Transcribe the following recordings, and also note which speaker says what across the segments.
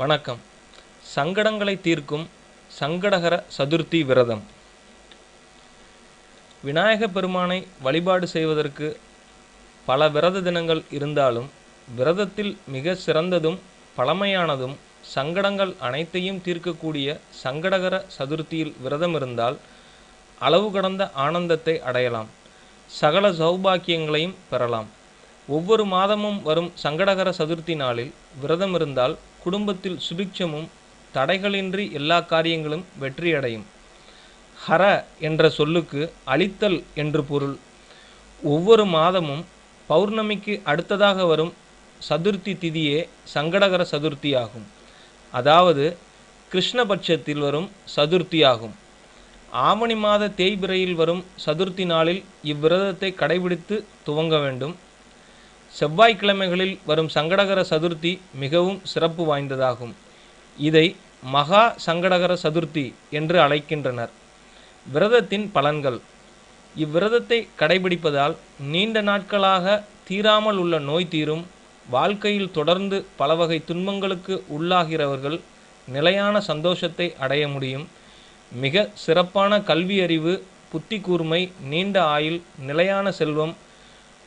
Speaker 1: வணக்கம். சங்கடங்களை தீர்க்கும் சங்கடகர சதுர்த்தி விரதம். விநாயக பெருமானை வழிபாடு செய்வதற்கு பல விரத தினங்கள் இருந்தாலும் விரதத்தில் மிக சிறந்ததும் பழமையானதும் சங்கடங்கள் அனைத்தையும் தீர்க்கக்கூடிய சங்கடகர சதுர்த்தியில் விரதம் இருந்தால் அளவு கடந்த ஆனந்தத்தை அடையலாம். சகல சௌபாக்கியங்களையும் பெறலாம். ஒவ்வொரு மாதமும் வரும் சங்கடகர சதுர்த்தி நாளில் விரதம் இருந்தால் குடும்பத்தில் சுபிக்ஷமும் தடைகளின்றி எல்லா காரியங்களும் வெற்றியடையும். ஹர என்ற சொல்லுக்கு அழித்தல் என்று பொருள். ஒவ்வொரு மாதமும் பௌர்ணமிக்கு அடுத்ததாக வரும் சதுர்த்தி திதியே சங்கடகர சதுர்த்தி ஆகும். அதாவது கிருஷ்ணபட்சத்தில் வரும் சதுர்த்தி ஆகும். ஆவணி மாத தேய்பிரையில் வரும் சதுர்த்தி நாளில் இவ்விரதத்தை கடைபிடித்து துவங்க வேண்டும். செவ்வாய்க்கிழமைகளில் வரும் சங்கடகர சதுர்த்தி மிகவும் சிறப்பு வாய்ந்ததாகும். இதை மகா சங்கடகர சதுர்த்தி என்று அழைக்கின்றனர். விரதத்தின் பலன்கள். இவ்விரதத்தை கடைபிடிப்பதால் நீண்ட நாட்களாக தீராமல் உள்ள நோய் தீரும் வாழ்க்கையில் தொடர்ந்து பல வகை துன்பங்களுக்கு உள்ளாகிறவர்கள் நிலையான சந்தோஷத்தை அடைய முடியும். மிக சிறப்பான கல்வி அறிவு புத்தி கூர்மை நீண்ட ஆயுள் நிலையான செல்வம்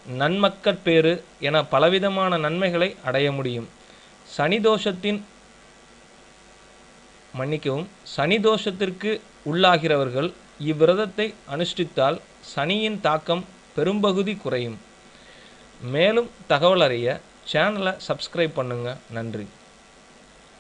Speaker 1: நன்மக்கட்பேறு என பலவிதமான நன்மைகளை அடைய முடியும். சனி தோஷத்தின் மன்னிக்கவும் சனி தோஷத்திற்கு உள்ளாகிறவர்கள் இவ்விரதத்தை அனுஷ்டித்தால் சனியின் தாக்கம் பெரும்பகுதி குறையும். மேலும் தகவல் அறிய சேனலை சப்ஸ்கிரைப் பண்ணுங்கள் நன்றி.